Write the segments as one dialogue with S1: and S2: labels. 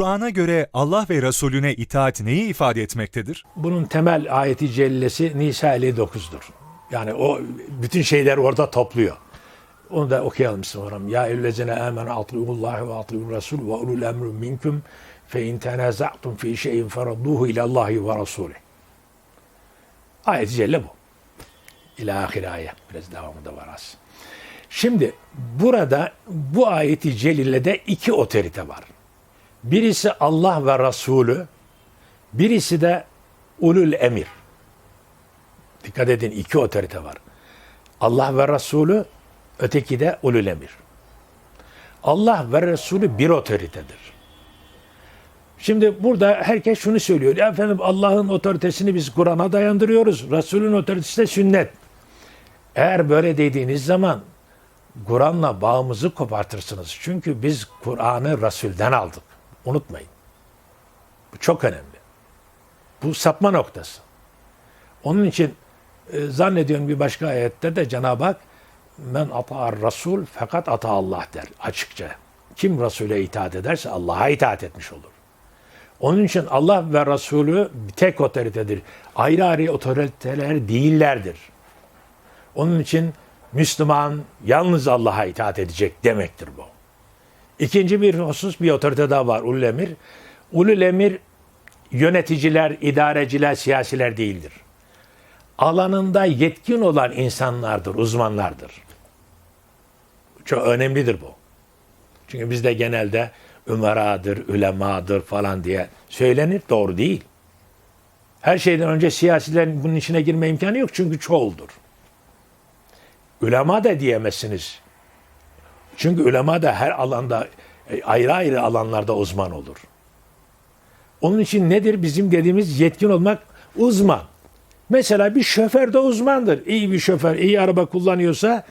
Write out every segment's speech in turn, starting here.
S1: Kur'an'a göre Allah ve Resulüne itaat neyi ifade etmektedir?
S2: Bunun temel ayeti cellesi Nisa 59'dur. Yani o bütün şeyler orada topluyor. Onu da okuyalım sonra. Ya eyyühellezine amenu atiullahi ve atiur rasul ve ulul emru minkum fe in tenaza'tum fi şeyin feradduhu ilallahi ve rasulih. Ayet-i celle bu. İlâ ahir ayet. Biraz devamında var az. Şimdi burada bu ayeti celilede iki otorite var. Birisi Allah ve Resulü, birisi de ulul emir. Dikkat edin iki otorite var. Allah ve Resulü, öteki de ulul emir. Allah ve Resulü bir otoritedir. Şimdi burada herkes şunu söylüyor. "Ya Efendim Allah'ın otoritesini biz Kur'an'a dayandırıyoruz. Resulün otoritesi de sünnet. Eğer böyle dediğiniz zaman Kur'an'la bağımızı kopartırsınız. Çünkü biz Kur'an'ı Resul'den aldık. Unutmayın. Bu çok önemli. Bu sapma noktası. Onun için e, zannediyorum bir başka ayette de Cenab-ı Hak men ata'ar Rasul fakat ata Allah der açıkça. Kim Resul'e itaat ederse Allah'a itaat etmiş olur. Onun için Allah ve Resulü tek otoritedir. Ayrı ayrı otoriteler değillerdir. Onun için Müslüman yalnız Allah'a itaat edecek demektir bu. İkinci bir husus bir otorite daha var ulul emir. Ulul emir yöneticiler, idareciler, siyasiler değildir. Alanında yetkin olan insanlardır, uzmanlardır. Çok önemlidir bu. Çünkü bizde genelde ümeradır, ülemadır falan diye söylenir. Doğru değil. Her şeyden önce siyasilerin bunun içine girme imkanı yok çünkü çoğuldur. Ülema da diyemezsiniz. Çünkü ülema da her alanda e, ayrı ayrı alanlarda uzman olur. Onun için nedir bizim dediğimiz yetkin olmak uzman. Mesela bir şoför de uzmandır. İyi bir şoför, iyi araba kullanıyorsa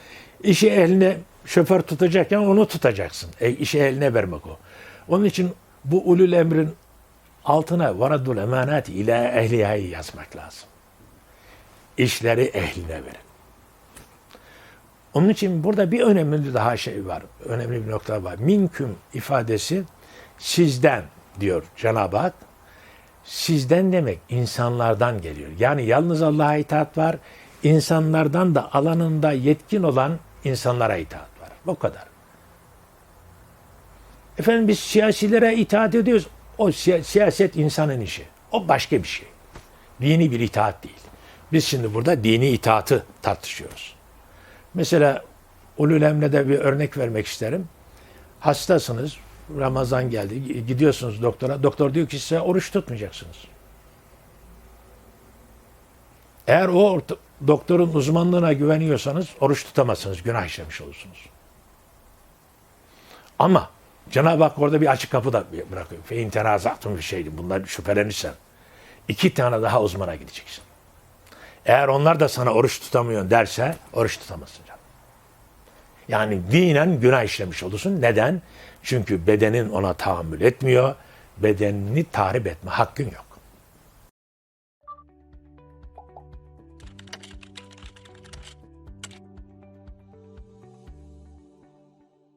S2: işi eline şoför tutacakken onu tutacaksın. E, işi eline vermek o. Onun için bu ulul emrin altına varadul emanati ila ehliyayı yazmak lazım. İşleri ehline verin. Onun için burada bir önemli daha şey var. Önemli bir nokta var. Minküm ifadesi sizden diyor Cenab-ı Hak. Sizden demek insanlardan geliyor. Yani yalnız Allah'a itaat var. insanlardan da alanında yetkin olan insanlara itaat var. Bu kadar. Efendim biz siyasilere itaat ediyoruz. O siya- siyaset insanın işi. O başka bir şey. Dini bir itaat değil. Biz şimdi burada dini itaatı tartışıyoruz. Mesela Ulul Emre'de bir örnek vermek isterim. Hastasınız, Ramazan geldi, gidiyorsunuz doktora. Doktor diyor ki size oruç tutmayacaksınız. Eğer o doktorun uzmanlığına güveniyorsanız oruç tutamazsınız, günah işlemiş olursunuz. Ama Cenab-ı Hak orada bir açık kapı da bırakıyor. Fe in tenaza'tum bir şeydi. Bunlar şüphelenirsen iki tane daha uzmana gideceksin. Eğer onlar da sana oruç tutamıyorsun derse oruç tutamazsın canım. Yani dinen günah işlemiş olursun. Neden? Çünkü bedenin ona tahammül etmiyor. Bedenini tahrip etme hakkın yok.